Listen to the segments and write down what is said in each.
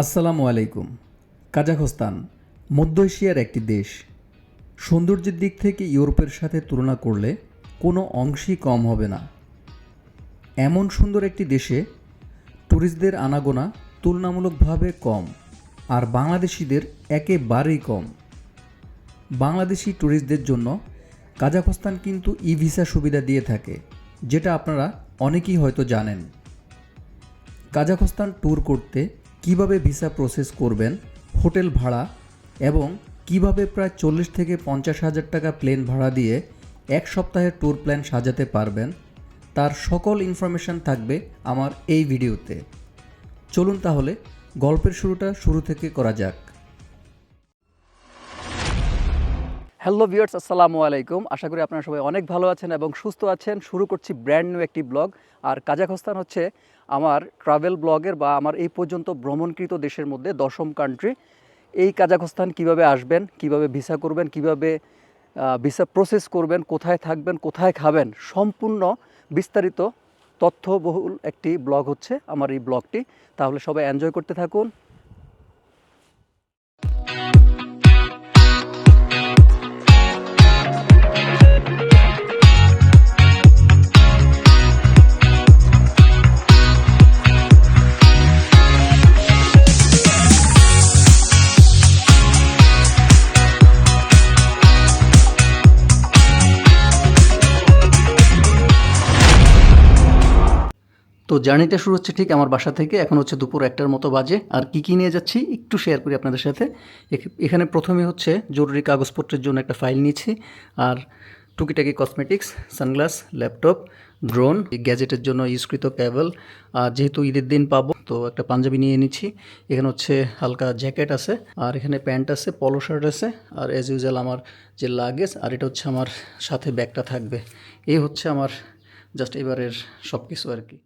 আসসালামু আলাইকুম। কাজাখস্তান, মধ্য এশিয়ার একটি দেশ। সৌন্দর্যের দিক থেকে ইউরোপের সাথে তুলনা করলে কোনো অংশই কম হবে না। এমন সুন্দর একটি দেশে ট্যুরিস্টদের আনাগোনা তুলনামূলকভাবে কম আর বাংলাদেশিদের একেবারেই কম। বাংলাদেশি ট্যুরিস্টদের জন্য কাজাখস্তান কিন্তু ই ভিসা সুবিধা দিয়ে থাকে, যেটা আপনারা অনেকেই হয়তো জানেন। কাজাখস্তান ট্যুর করতে কীভাবে ভিসা প্রসেস করবেন, হোটেল ভাড়া এবং কীভাবে প্রায় চল্লিশ থেকে পঞ্চাশ হাজার টাকা প্লেন ভাড়া দিয়ে এক সপ্তাহের ট্যুর প্ল্যান সাজাতে পারবেন, তার সকল ইনফরমেশান থাকবে আমার এই ভিডিওতে। চলুন তাহলে গল্পের শুরুটা শুরু থেকে করা যাক। হ্যালো ভিউয়ার্স আসসালামু আলাইকুম। আশা করি আপনারা সবাই অনেক ভালো আছেন এবং সুস্থ আছেন। শুরু করছি ব্র্যান্ড নিউ একটি ব্লগ আর কাজাখস্তান হচ্ছে আমার ট্রাভেল ব্লগের বা আমার এই পর্যন্ত ভ্রমণকৃত দেশের মধ্যে দশম কান্ট্রি এই কাজাখস্তান কীভাবে আসবেন, কীভাবে ভিসা করবেন, কীভাবে ভিসা প্রসেস করবেন, কোথায় থাকবেন, কোথায় খাবেন, সম্পূর্ণ বিস্তারিত তথ্যবহুল একটি ব্লগ হচ্ছে আমার এই ব্লগটি তাহলে সবাই এনজয় করতে থাকুন। তো জার্নিটা শুরু হচ্ছে ঠিক আমার বাসা থেকে। এখন হচ্ছে দুপুর একটার মতো বাজে। আর কি কি নিয়ে যাচ্ছি একটু শেয়ার করি আপনাদের সাথে। এখানে প্রথমে হচ্ছে জরুরি কাগজপত্রের জন্য একটা ফাইল নিয়েছি। আর টুকিটাকি কসমেটিক্স সানগ্লাস ল্যাপটপ ড্রোন গ্যাজেটের জন্য ইউজকৃত ক্যাবল আর যেহেতু ঈদের দিন পাবো, তো একটা পাঞ্জাবি নিয়ে নিচ্ছি এখানে হচ্ছে হালকা জ্যাকেট আছে, আর এখানে প্যান্ট আছে পলো শার্ট আছে, আর অ্যাজ ইউজুয়াল আমার যে লাগেজ আর এটা হচ্ছে আমার সাথে ব্যাগটা থাকবে। এই হচ্ছে আমার জাস্ট এবারের সব কিছু আর কি।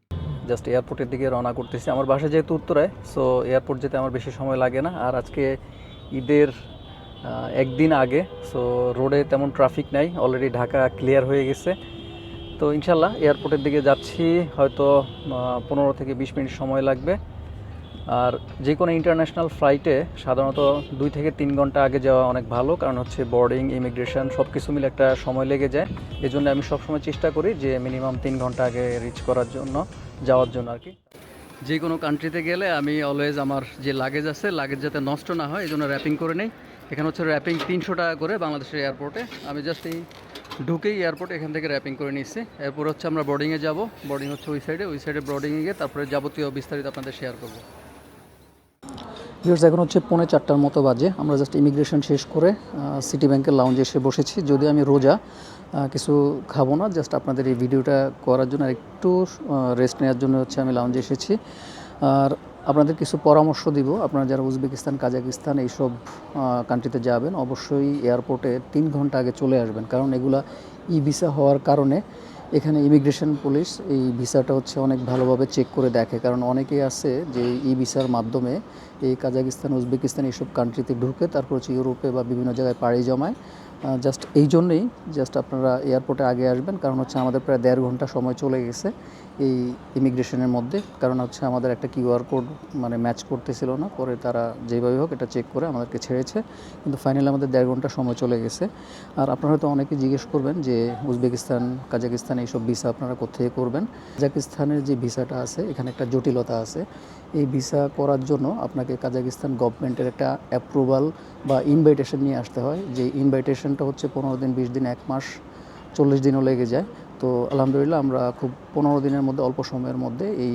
জাস্ট এয়ারপোর্টের দিকে রওনা করতেছি। আমার বাসা যেহেতু উত্তরায় সো এয়ারপোর্ট যেতে আমার বেশি সময় লাগে না। আর আজকে ঈদের একদিন আগে সো রোডে তেমন ট্রাফিক নাই অলরেডি ঢাকা ক্লিয়ার হয়ে গেছে। তো ইনশাল্লাহ এয়ারপোর্টের দিকে যাচ্ছি, হয়তো পনেরো থেকে বিশ মিনিট সময় লাগবে। আর যে কোনো ইন্টারন্যাশনাল ফ্লাইটে সাধারণত দুই থেকে তিন ঘণ্টা আগে যাওয়া অনেক ভালো, কারণ হচ্ছে বোর্ডিং ইমিগ্রেশন সব কিছু মিলে একটা সময় লেগে যায়। এই জন্য আমি সবসময় চেষ্টা করি যে মিনিমাম তিন ঘণ্টা আগে রিচ করার জন্য। যাওয়ার জন্য আর কি। যে কোনো কান্ট্রিতে গেলে আমি অলওয়েজ আমার যে লাগেজ আছে লাগেজ যাতে নষ্ট না হয় এই জন্য র্যাপিং করে নেই। এখানে হচ্ছে র্যাপিং তিনশো টাকা করে বাংলাদেশের এয়ারপোর্টে আমি জাস্ট এই ঢুকেই এয়ারপোর্টে এখান থেকে র্যাপিং করে নিচ্ছি এরপর হচ্ছে আমরা বোর্ডিংয়ে যাব। বোর্ডিং হচ্ছে ওই সাইডে ওই সাইডে বোর্ডিংয়ে গিয়ে তারপরে যাবতীয় বিস্তারিত আপনাদের শেয়ার করব। ভিউর্স এখন হচ্ছে পৌনে চারটার মতো বাজে। আমরা জাস্ট ইমিগ্রেশন শেষ করে সিটি ব্যাংকের লাউঞ্জে এসে বসেছি। যদি আমি রোজা কিছু খাব না জাস্ট আপনাদের এই ভিডিওটা করার জন্য একটু রেস্ট নেওয়ার জন্য হচ্ছে আমি লাউঞ্জে এসেছি। আর আপনাদের কিছু পরামর্শ দিব। আপনারা যারা উজবেকিস্তান, কাজাকিস্তান এইসব কান্ট্রিতে যাবেন, অবশ্যই এয়ারপোর্টে তিন ঘণ্টা আগে চলে আসবেন। কারণ এগুলা ই ভিসা হওয়ার কারণে এখানে ইমিগ্রেশন পুলিশ এই ভিসাটা হচ্ছে অনেক ভালোভাবে চেক করে দেখে, কারণ অনেকেই আছে যে ই ভিসার মাধ্যমে এই কাজাকিস্তান, উজবেকিস্তান এইসব কান্ট্রিতে ঢুকে তারপর হচ্ছে ইউরোপে বা বিভিন্ন জায়গায় পাড়ি জমায়। জাস্ট এই জন্যেই জাস্ট আপনারা এয়ারপোর্টে আগে আসবেন, কারণ হচ্ছে আমাদের প্রায় দেড় ঘণ্টা সময় চলে গেছে। এই ইমিগ্রেশনের মধ্যে, কারণ হচ্ছে আমাদের একটা কিউআর কোড মানে ম্যাচ করতেছিল না, পরে তারা যেভাবে হোক এটা চেক করে আমাদেরকে ছেড়েছে, কিন্তু ফাইনালি আমাদের দেড় ঘণ্টা সময় চলে গেছে। আর আপনারা হয়তো অনেকে জিজ্ঞেস করবেন যে উজবেকিস্তান, কাজাকিস্তান এইসব ভিসা আপনারা কোথেকে করবেন? কাজাকিস্তানের যে ভিসাটা আছে, এখানে একটা জটিলতা আছে। এই ভিসা করার জন্য আপনাকে কাজাকিস্তান গভর্নমেন্টের একটা অ্যাপ্রুভাল বা ইনভাইটেশন নিয়ে আসতে হয়, যে ইনভাইটেশনটা হচ্ছে পনেরো দিন, বিশ দিন, এক মাস, চল্লিশ দিনও লেগে যায়। তো আলহামদুলিল্লাহ আমরা খুব পনেরো দিনের মধ্যে, অল্প সময়ের মধ্যে এই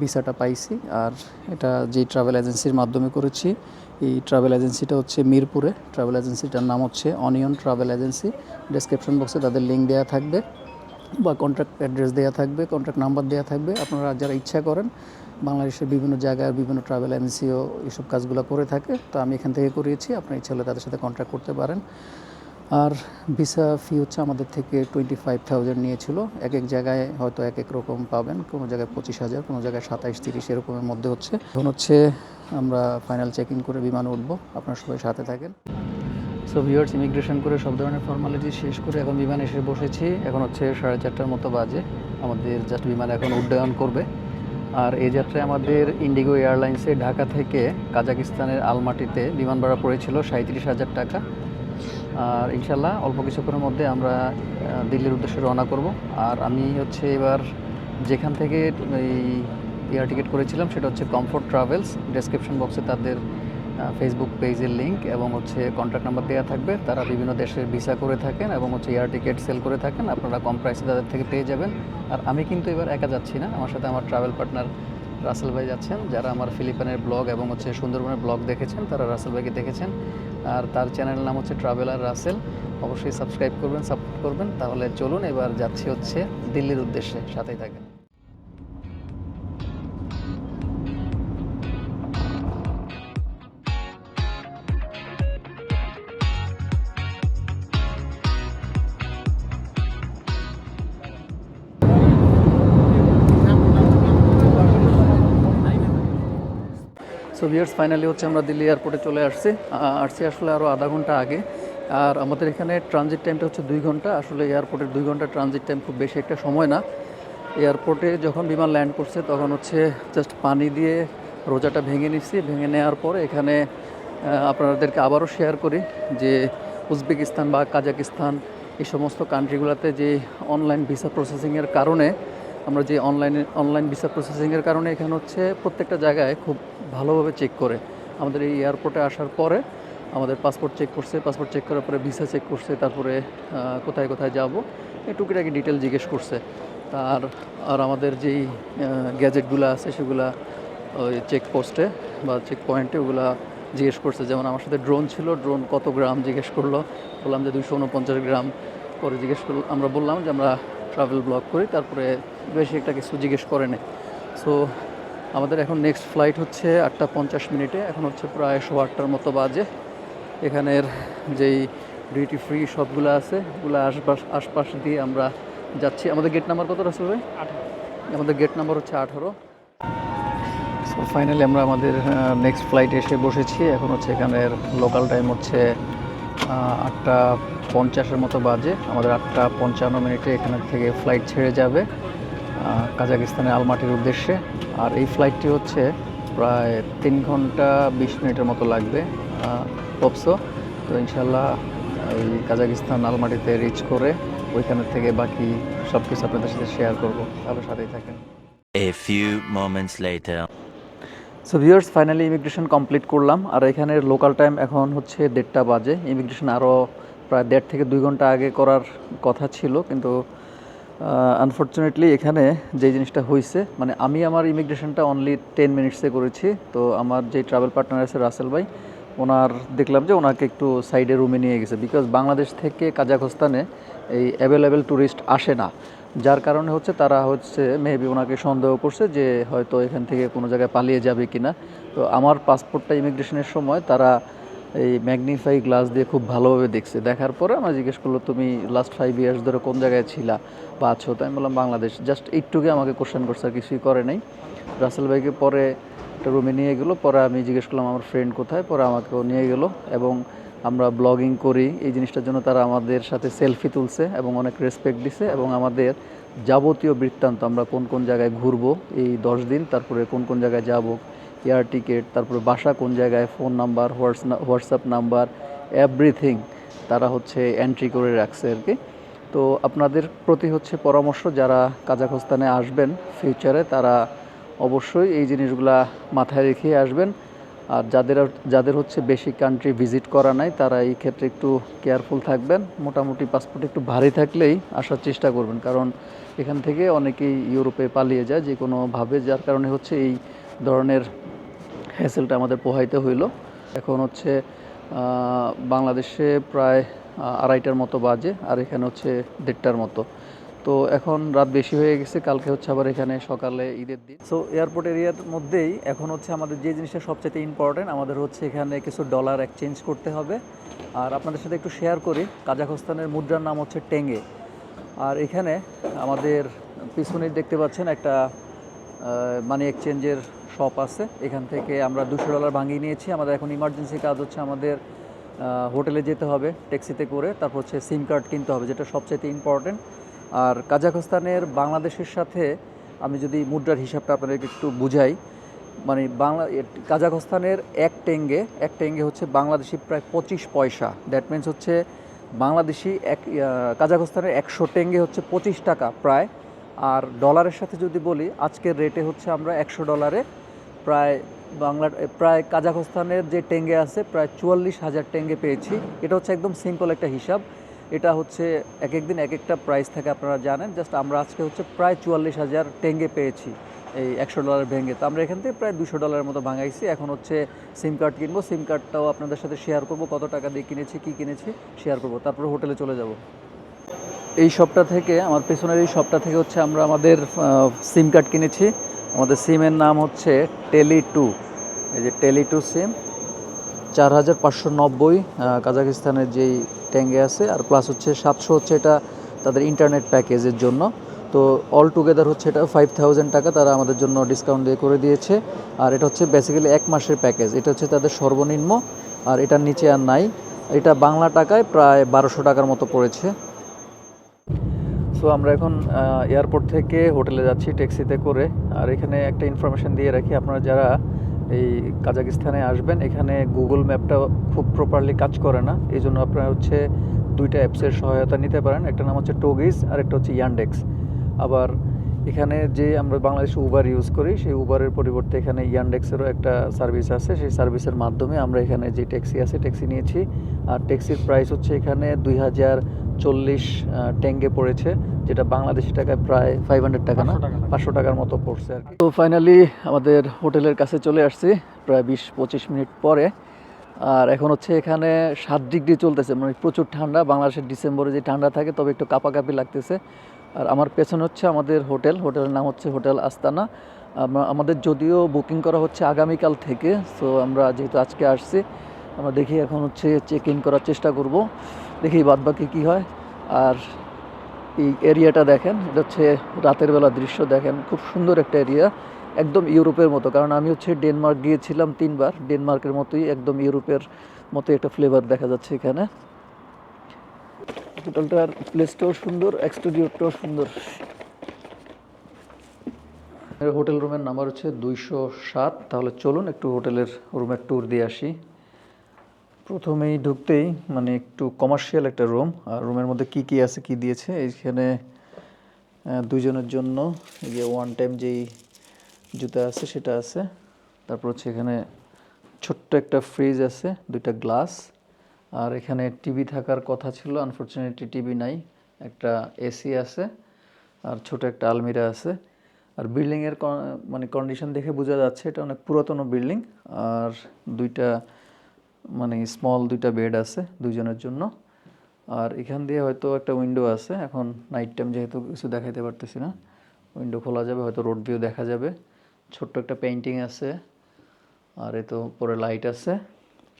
ভিসাটা পাইছি। আর এটা যে ট্রাভেল এজেন্সির মাধ্যমে করেছি, এই ট্রাভেল এজেন্সিটা হচ্ছে মিরপুরে। ট্রাভেল এজেন্সিটার নাম হচ্ছে অনিয়ন ট্রাভেল এজেন্সি ডেসক্রিপশন বক্সে তাদের লিঙ্ক দেওয়া থাকবে বা কন্ট্রাক্ট অ্যাড্রেস দেওয়া থাকবে কন্ট্রাক্ট নাম্বার দেওয়া থাকবে। আপনারা যারা ইচ্ছা করেন, বাংলাদেশের বিভিন্ন জায়গায় বিভিন্ন ট্রাভেল এজেন্সিও এইসব কাজগুলো করে থাকে, তো আমি এখান থেকে করিয়েছি। আপনার ইচ্ছা হলে তাদের সাথে কন্ট্যাক্ট করতে পারেন। আর ভিসা ফি হচ্ছে আমাদের থেকে টোয়েন্টি ফাইভ থাউজেন্ড নিয়েছিল। এক এক জায়গায় হয়তো এক এক রকম পাবেন। কোনো জায়গায় পঁচিশ হাজার, কোনো জায়গায় সাতাইশ, তিরিশ, এরকমের মধ্যে হচ্ছে। এখন হচ্ছে আমরা ফাইনাল চেক ইন করে বিমানে উঠবো। আপনার সবাই সাথে থাকেন। সো ভিউয়ার্স ইমিগ্রেশন করে সব ধরনের ফর্মালিটি শেষ করে এখন বিমানে এসে বসেছি। এখন হচ্ছে সাড়ে চারটার মতো বাজে। আমাদের জাস্ট বিমান এখন উড্ডয়ন করবে। আর এই যাত্রায় আমাদের ইন্ডিগো এয়ারলাইন্সে ঢাকা থেকে কাজাকিস্তানের আলমাটিতে বিমান ভাড়া পড়েছিল সাঁত্রিশ হাজার টাকা। আর ইনশাল্লাহ অল্প কিছুক্ষণের মধ্যে আমরা দিল্লির উদ্দেশ্যে রওনা করব। আর আমি হচ্ছে এবার যেখান থেকে, এই এয়ার টিকিট করেছিলাম সেটা হচ্ছে কমফোর্ট ট্রাভেলস ডেসক্রিপশন বক্সে তাদের ফেসবুক পেজের লিঙ্ক এবং হচ্ছে কন্ট্যাক্ট নাম্বার দেওয়া থাকবে। তারা বিভিন্ন দেশের ভিসা করে থাকেন এবং হচ্ছে এয়ার টিকিট সেল করে থাকেন। আপনারা কম প্রাইসে তাদের থেকে পেয়ে যাবেন। আর আমি কিন্তু এবার একা যাচ্ছি না। আমার সাথে আমার ট্রাভেল পার্টনার রাসেল ভাই যাচ্ছেন, যারা আমার ফিলিপাইনের ব্লগ এবং হচ্ছে সুন্দরবনের ব্লগ দেখেছেন, তারা রাসেল ভাইকে দেখেছেন। আর তার চ্যানেলের নাম হচ্ছে ট্রাভেলার রাসেল অবশ্যই সাবস্ক্রাইব করবেন সাপোর্ট করবেন। তাহলে চলুন, এবার যাচ্ছি হচ্ছে দিল্লির উদ্দেশ্যে। সাথেই থাকেন। ভিয়ার্স ফাইনালি হচ্ছে আমরা দিল্লি এয়ারপোর্টে চলে আসছি। আসছি আসলে আরও আধা ঘণ্টা আগে। আর আমাদের এখানে ট্রানজিট টাইমটা হচ্ছে দুই ঘণ্টা। আসলে এয়ারপোর্টের দুই ঘণ্টা ট্রানজিট টাইম খুব বেশি একটা সময় না। এয়ারপোর্টে যখন বিমান ল্যান্ড করছে, তখন হচ্ছে জাস্ট পানি দিয়ে রোজাটা ভেঙে নিচ্ছি। ভেঙে নেওয়ার পরে এখানে আপনাদেরকে আবারও শেয়ার করি যে উজবেকিস্তান বা কাজাকিস্তান এই সমস্ত কান্ট্রিগুলোতে যে অনলাইন ভিসা প্রসেসিংয়ের কারণে আমরা যে অনলাইনে অনলাইন ভিসা প্রসেসিংয়ের কারণে এখানে হচ্ছে প্রত্যেকটা জায়গায় খুব ভালোভাবে চেক করে। আমাদের এই এয়ারপোর্টে আসার পরে আমাদের পাসপোর্ট চেক করছে পাসপোর্ট চেক করার পরে ভিসা চেক করছে, তারপরে কোথায় কোথায় যাব, এই টুকিটাকি ডিটেল জিজ্ঞেস করছে। তার আর আমাদের যেই গ্যাজেটগুলো আছে সেগুলা ওই চেকপোস্টে বা চেক পয়েন্টে ওগুলা জিজ্ঞেস করছে। যেমন আমার সাথে ড্রোন ছিল ড্রোন কত গ্রাম জিজ্ঞেস করল। বললাম যে দুশো উনপঞ্চাশ গ্রাম পরে জিজ্ঞেস করল, আমরা বললাম যে আমরা ট্রাভেল ব্লগ করি, তারপরে বেশি একটা কিছু জিজ্ঞেস করে নেই। সো আমাদের এখন নেক্সট ফ্লাইট হচ্ছে আটটা পঞ্চাশ মিনিটে। এখন হচ্ছে প্রায় শো আটটার মতো বাজে। এখানের যেই ডিউটি ফ্রি সবগুলো আছে ওগুলো আশপাশ আশপাশ দিয়ে আমরা যাচ্ছি। আমাদের গেট নাম্বার কত রাসুল ভাই? আমাদের গেট নাম্বার হচ্ছে আঠারো। সো ফাইনালি আমরা আমাদের নেক্সট ফ্লাইটে এসে বসেছি। এখন হচ্ছে এখানের লোকাল টাইম হচ্ছে আটটা পঞ্চাশের মতো বাজে। আমাদের আটটা পঞ্চান্ন মিনিটে এখান থেকে ফ্লাইট ছেড়ে যাবে। কাজাকিস্তানের আলমাটির উদ্দেশ্যে। আর এই ফ্লাইটটি হচ্ছে প্রায় তিন ঘণ্টা বিশ মিনিটের মতো লাগবে পপসো তো ইনশাল্লাহ এই কাজাকিস্তান আলমাটিতে রিচ করে ওইখানের থেকে বাকি সব কিছু আপনাদের সাথে শেয়ার করব। তাহলে সাথেই থাকেন। A few moments later. So viewers finally immigration complete করলাম। আর এখানের লোকাল টাইম এখন হচ্ছে দেড়টা বাজে। ইমিগ্রেশন আরও প্রায় দেড় থেকে দুই ঘণ্টা আগে করার কথা ছিল কিন্তু আনফর্চুনেটলি এখানে যে জিনিসটা হয়েছে মানে আমি আমার ইমিগ্রেশনটা অনলি টেন মিনিটসে করেছি, তো আমার যে ট্রাভেল পার্টনার আছে রাসেল ভাই, ওনার দেখলাম যে ওনাকে একটু সাইডে রুমে নিয়ে গেছে বিকজ বাংলাদেশ থেকে কাজাখস্তানে এই অ্যাভেলেবেল ট্যুরিস্ট আসে না। যার কারণে হচ্ছে তারা হচ্ছে মেবি ওনাকে সন্দেহ করছে যে হয়তো এখান থেকে কোনো জায়গায় পালিয়ে যাবে কিনা। তো আমার পাসপোর্টটা ইমিগ্রেশনের সময় তারা এই ম্যাগনিফাই গ্লাস দিয়ে খুব ভালোভাবে দেখছে। দেখার পরে আমার জিজ্ঞেস করল, তুমি লাস্ট ফাইভ ইয়ার্স ধরে কোন জায়গায় ছিলা বা আছো? তো আমি বললাম, বাংলাদেশ। জাস্ট এইটুকুই আমাকে কোশ্চেন করছে, আর কিছুই করে নাই। রাসেল ভাইকে পরে একটা রুমে নিয়ে গেলো। পরে আমি জিজ্ঞেস করলাম, আমার ফ্রেন্ড কোথায়? পরে আমাকেও নিয়ে গেলো এবং আমরা ব্লগিং করি। এই জিনিসটার জন্য তারা আমাদের সাথে সেলফি তুলছে এবং অনেক রেসপেক্ট দিছে এবং আমাদের যাবতীয় বৃত্তান্ত, আমরা কোন কোন জায়গায় ঘুরবো এই দশ দিন, তারপরে কোন কোন জায়গায় যাব এয়ার টিকিট, তারপরে বাসা কোন জায়গায়, phone number WhatsApp number, everything তারা হচ্ছে এন্ট্রি করে রাখছে আর কি তো আপনাদের প্রতি হচ্ছে পরামর্শ যারা কাজাখস্তানে আসবেন ফিউচারে, তারা অবশ্যই এই জিনিসগুলা মাথায় রেখে আসবেন। আর যাদের যাদের হচ্ছে বেশি কান্ট্রি ভিজিট করা নাই, তারা এই ক্ষেত্রে একটু কেয়ারফুল থাকবেন। মোটামুটি পাসপোর্ট একটু ভারী থাকলেই আসার চেষ্টা করবেন, কারণ এখান থেকে অনেকেই ইউরোপে পালিয়ে যায় যে কোনোভাবে যার কারণে হচ্ছে এই ধরনের হ্যাসেলটা আমাদের পোহাইতে হইল। এখন হচ্ছে বাংলাদেশে প্রায় আড়াইটার মতো বাজে, আর এখানে হচ্ছে দেড়টার মতো। তো এখন রাত বেশি হয়ে গেছে, কালকে হচ্ছে আবার এখানে সকালে ঈদের দিন। সো এয়ারপোর্ট এরিয়ার মধ্যেই এখন হচ্ছে আমাদের যে জিনিসটা সবচেয়ে ইম্পর্টেন্ট আমাদের হচ্ছে এখানে কিছু ডলার এক্সচেঞ্জ করতে হবে। আর আপনাদের সাথে একটু শেয়ার করি, কাজাখস্তানের মুদ্রার নাম হচ্ছে টেঙ্গে। আর এখানে আমাদের পিছনে দেখতে পাচ্ছেন একটা মানি এক্সচেঞ্জের শপ আছে। এখান থেকে আমরা দুশো ডলার ভাঙিয়ে নিয়েছি। আমাদের এখন ইমার্জেন্সি কাজ হচ্ছে আমাদের হোটেলে যেতে হবে ট্যাক্সিতে করে। তারপর হচ্ছে সিম কার্ড কিনতে হবে, যেটা সবচেয়ে ইম্পর্টেন্ট আর কাজাখস্তানের বাংলাদেশের সাথে আমি যদি মুদ্রার হিসাবটা আপনাদেরকে একটু বুঝাই মানে বাংলা কাজাখস্তানের এক টেঙ্গে এক টেঙ্গে হচ্ছে বাংলাদেশি প্রায় পঁচিশ পয়সা। দ্যাট মিন্স হচ্ছে বাংলাদেশি এক কাজাখস্তানের একশো টেঙ্গে হচ্ছে পঁচিশ টাকা প্রায়। আর ডলারের সাথে যদি বলি, আজকের রেটে হচ্ছে আমরা একশো ডলারে প্রায় বাংলা প্রায় কাজাখস্তানের যে টেঙ্গে আছে, প্রায় চুয়াল্লিশ হাজার টেঙ্গে পেয়েছি। এটা হচ্ছে একদম সিম্পল একটা হিসাব। এটা হচ্ছে এক একদিন এক একটা প্রাইস থাকে আপনারা জানেন। জাস্ট আমরা আজকে হচ্ছে প্রায় চুয়াল্লিশ হাজার টেঙ্গে পেয়েছি এই একশো ডলার ভেঙে তো আমরা এখান থেকে প্রায় দুশো ডলারের মতো ভাঙাইছি। এখন হচ্ছে সিম কার্ড কিনবো। সিম কার্ডটাও আপনাদের সাথে শেয়ার করব। কত টাকা দিয়ে কিনেছি, কী কিনেছি শেয়ার করব। তারপর হোটেলে চলে যাব। এই শপটা থেকে, আমার পেছনের এই শপটা থেকে হচ্ছে আমরা আমাদের সিম কার্ড কিনেছি। আমাদের সিমের নাম হচ্ছে টেলি টু। এই যে টেলি টু সিম, চার হাজার পাঁচশো নব্বই কাজাকিস্তানের যেই ট্যাঙ্গে আছে, আর প্লাস হচ্ছে সাতশো হচ্ছে এটা তাদের ইন্টারনেট প্যাকেজের জন্য। তো অল টুগেদার হচ্ছে এটা ফাইভ থাউজেন্ড টাকা তারা আমাদের জন্য ডিসকাউন্ট দিয়ে করে দিয়েছে। আর এটা হচ্ছে বেসিক্যালি এক মাসের প্যাকেজ এটা হচ্ছে তাদের সর্বনিম্ন, আর এটার নিচে আর নাই। এটা বাংলা টাকায় প্রায় বারোশো টাকার মতো পড়েছে। সো আমরা এখন এয়ারপোর্ট থেকে হোটেলে যাচ্ছি ট্যাক্সিতে করে। আর এখানে একটা ইনফরমেশান দিয়ে রাখি, আপনারা যারা এই কাজাকিস্তানে আসবেন, এখানে গুগল ম্যাপটা খুব প্রপারলি কাজ করে না। এই জন্য আপনারা হচ্ছে দুইটা অ্যাপসের সহায়তা নিতে পারেন। একটা নাম হচ্ছে টোগিস আর একটা হচ্ছে ইয়ান্ডেক্স আবার এখানে যে আমরা বাংলাদেশে উবার ইউজ করি সেই উবারের পরিবর্তে এখানে ইয়ান্ডেক্সেরও একটা সার্ভিস আছে। সেই সার্ভিসের মাধ্যমে আমরা এখানে যে ট্যাক্সি আছে ট্যাক্সি নিয়েছি। আর ট্যাক্সির প্রাইস হচ্ছে এখানে দুই হাজার চল্লিশ ট্যাঙ্গে পড়েছে যেটা বাংলাদেশি টাকায় প্রায় ফাইভ হান্ড্রেড টাকা না? পাঁচশো টাকার মতো পড়ছে আর তো ফাইনালি আমাদের হোটেলের কাছে চলে আসছি প্রায় বিশ পঁচিশ মিনিট পরে। আর এখন হচ্ছে এখানে সাত ডিগ্রি চলতেছে মানে প্রচুর ঠান্ডা। বাংলাদেশের ডিসেম্বরে যে ঠান্ডা থাকে তবে একটু কাপাকাপি লাগতেছে। আর আমার পেছনে হচ্ছে আমাদের হোটেল। হোটেলের নাম হচ্ছে হোটেল আস্তানা। আমাদের যদিও বুকিং করা হচ্ছে আগামীকাল থেকে, সো আমরা যেহেতু আজকে আসছি, আমরা দেখি এখন হচ্ছে চেক ইন করার চেষ্টা করব। দেখি বাদ বাকি কী হয়। আর এই এরিয়াটা দেখেন, এটা হচ্ছে রাতের বেলা দৃশ্য দেখেন। খুব সুন্দর একটা এরিয়া একদম ইউরোপের মতো। কারণ আমি হচ্ছে ডেনমার্ক গিয়েছিলাম তিনবার। ডেনমার্কের মতোই একদম ইউরোপের মতো একটা ফ্লেভার দেখা যাচ্ছে এখানে। হোটেলটার প্লেসটাও সুন্দর এক্সটেরিয়রটাও সুন্দর। হোটেল রুমের নাম্বার হচ্ছে দুইশো সাত। তাহলে চলুন একটু হোটেলের রুমের ট্যুর দিয়ে আসি। প্রথমেই ঢুকতেই মানে একটু কমার্শিয়াল একটা রুম আর রুমের মধ্যে কি কি আছে, কি দিয়েছে? এইখানে দুইজনের জন্য এই যে ওয়ান টাইম যেই জুতা আছে, সেটা আছে। তারপর হচ্ছে এখানে ছোট্ট একটা ফ্রিজ আছে, দুইটা গ্লাস আর এখানে টিভি থাকার কথা ছিল আনফর্চুনেটলি টিভি নাই, একটা এসি আছে আর ছোট একটা আলমিরা আছে। আর বিল্ডিংয়ের মানে কন্ডিশন দেখে বোঝা যাচ্ছে, এটা অনেক পুরাতন বিল্ডিং আর দুইটা মানে স্মল দুইটা বেড আছে দুইজনের জন্য। আর এখান দিয়ে হয়তো একটা উইন্ডো আছে, এখন নাইট টাইম যেহেতু কিছু দেখাইতে পারতেছি না উইন্ডো খোলা যাবে, হয়তো রোড ভিউ দেখা যাবে। ছোট্ট একটা পেইন্টিং আছে, আর এ তো পরে লাইট আছে।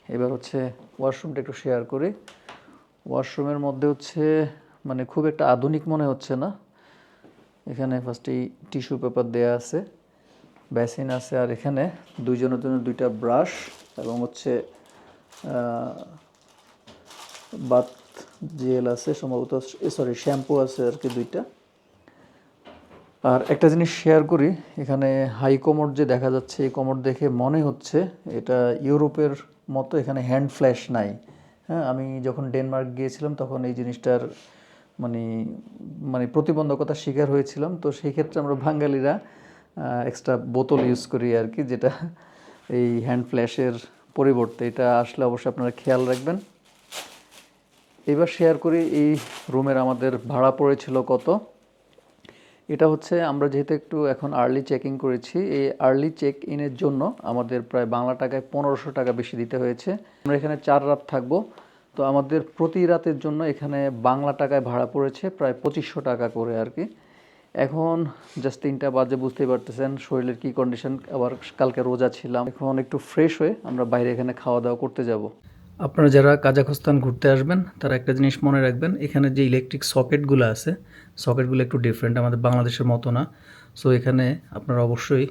এবার হচ্ছে ওয়াশরুমটা একটু শেয়ার করি। ওয়াশরুমের মধ্যে হচ্ছে মানে খুব একটা আধুনিক মনে হচ্ছে না। এখানে ফার্স্টেই টিস্যু পেপার দেয়া আছে বেসিন আছে, আর এখানে দুইজনের জন্য দুইটা ব্রাশ এবং হচ্ছে বাথ জেল আছে সম্ভবত সরি শ্যাম্পু আছে আর কি দুইটা। আর একটা জিনিস শেয়ার করি, এখানে হাই কমোড যে দেখা যাচ্ছে, এই কমোড দেখে মনে হচ্ছে, এটা ইউরোপের মতো এখানে হ্যান্ড ফ্ল্যাশ নাই। হ্যাঁ আমি যখন ডেনমার্ক গিয়েছিলাম তখন এই জিনিসটার মানে মানে প্রতিবন্ধকতার শিকার হয়েছিলাম। তো সেই ক্ষেত্রে আমরা বাঙালিরা এক্সট্রা বোতল ইউজ করি আর কি, যেটা এই হ্যান্ড ফ্ল্যাশের পরিবর্তে। এটা আসলে অবশ্যই আপনারা খেয়াল রাখবেন। এবার শেয়ার করি, এই রুমের আমাদের ভাড়া পড়েছিল কত? এটা হচ্ছে, আমরা যেহেতু একটু এখন আর্লি চেকিং করেছি, এই আর্লি চেক ইনের জন্য আমাদের প্রায় বাংলা টাকায় পনেরোশো টাকা বেশি দিতে হয়েছে। আমরা এখানে চার রাত থাকব। তো আমাদের প্রতি রাতের জন্য এখানে বাংলা টাকায় ভাড়া পড়েছে প্রায় পঁচিশশো টাকা করে আর কি। এখন জাস্ট তিনটা বাজে, বুঝতেই পারতেছেন শরীরের কি কন্ডিশন আবার কালকে রোজা ছিলাম। এখন একটু ফ্রেশ হয়ে আমরা বাইরে এখানে খাওয়া দাওয়া করতে যাব। আপনারা যারা কাজাখস্তান ঘুরতে আসবেন, তারা একটা জিনিস মনে রাখবেন, এখানে যে ইলেকট্রিক সকেটগুলো আছে সকেটগুলো একটু ডিফারেন্ট আমাদের বাংলাদেশের মতো না। সো এখানে আপনারা অবশ্যই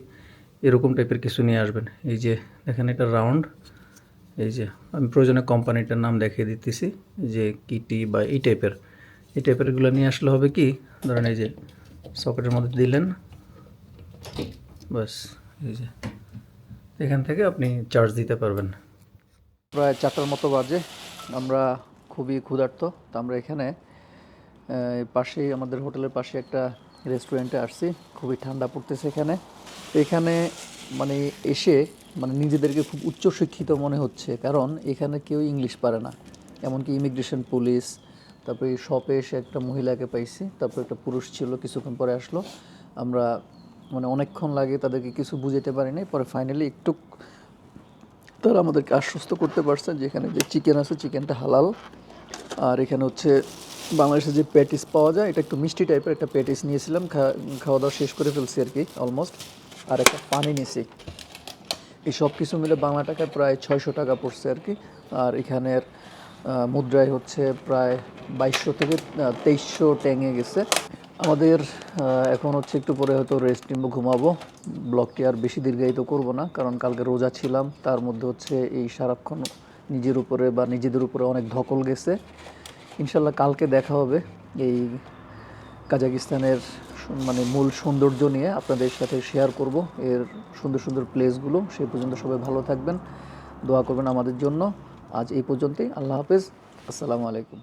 এরকম টাইপের কিছু নিয়ে আসবেন। এই যে এখানে এটা রাউন্ড এই যে, আমি প্রয়োজনে কোম্পানিটার নাম দেখিয়ে দিতেছি যে কিটি বা এই টাইপের এই টাইপেরগুলো নিয়ে আসলে হবে কি, ধরেন এই যে সকেটের মধ্যে দিলেন বাস এই যে, এখান থেকে আপনি চার্জ দিতে পারবেন। প্রায় চারটার মতো বাজে। আমরা খুবই ক্ষুধার্ত। তো আমরা এখানে পাশেই, আমাদের হোটেলের পাশে একটা রেস্টুরেন্টে আসছি। খুবই ঠান্ডা পড়তেছে এখানে। এখানে মানে এসে মানে নিজেদেরকে খুব উচ্চ শিক্ষিত মনে হচ্ছে। কারণ এখানে কেউ ইংলিশ পারে না। এমনকি ইমিগ্রেশন পুলিশ, তারপরে শপে এসে একটা মহিলাকে পাইছি। তারপর একটা পুরুষ ছিল, কিছুক্ষণ পরে আসলো। আমরা মানে অনেকক্ষণ লাগে তাদেরকে কিছু বুঝাতে পারিনি। পরে ফাইনালি একটু তারা আমাদেরকে আশ্বস্ত করতে পারছে যে এখানে যে চিকেন আছে, চিকেনটা হালাল। আর এখানে হচ্ছে বাংলাদেশে যে প্যাটিস পাওয়া যায়, এটা একটু মিষ্টি টাইপের একটা প্যাটিস নিয়েছিলাম। খাওয়া দাওয়া শেষ করে ফেলছি আর কি অলমোস্ট আর একটা পানি নিয়েছি। এই সব কিছু মিলে বাংলা টাকায় প্রায় ছয়শো টাকা পড়ছে আর কি। আর এখানের মুদ্রায় হচ্ছে প্রায় বাইশশো থেকে তেইশশো ট্যাঙে গেছে। আমাদের এখন হচ্ছে একটু পরে হয়তো রেস্ট নিব, ঘুমাবো। ব্লগটি আর বেশি দীর্ঘায়িত করব না, কারণ কালকে রোজা ছিলাম, তার মধ্যে হচ্ছে এই সারাক্ষণ নিজের উপরে বা নিজেদের উপরে অনেক ধকল গেছে। ইনশাল্লাহ কালকে দেখা হবে এই কাজাকিস্তানের মানে মূল সৌন্দর্য নিয়ে আপনাদের সাথে শেয়ার করব, এর সুন্দর সুন্দর প্লেসগুলো সেই পর্যন্ত সবাই ভালো থাকবেন, দোয়া করবেন আমাদের জন্য। আজ এই পর্যন্তই, আল্লাহ হাফেজ, আসসালামু আলাইকুম।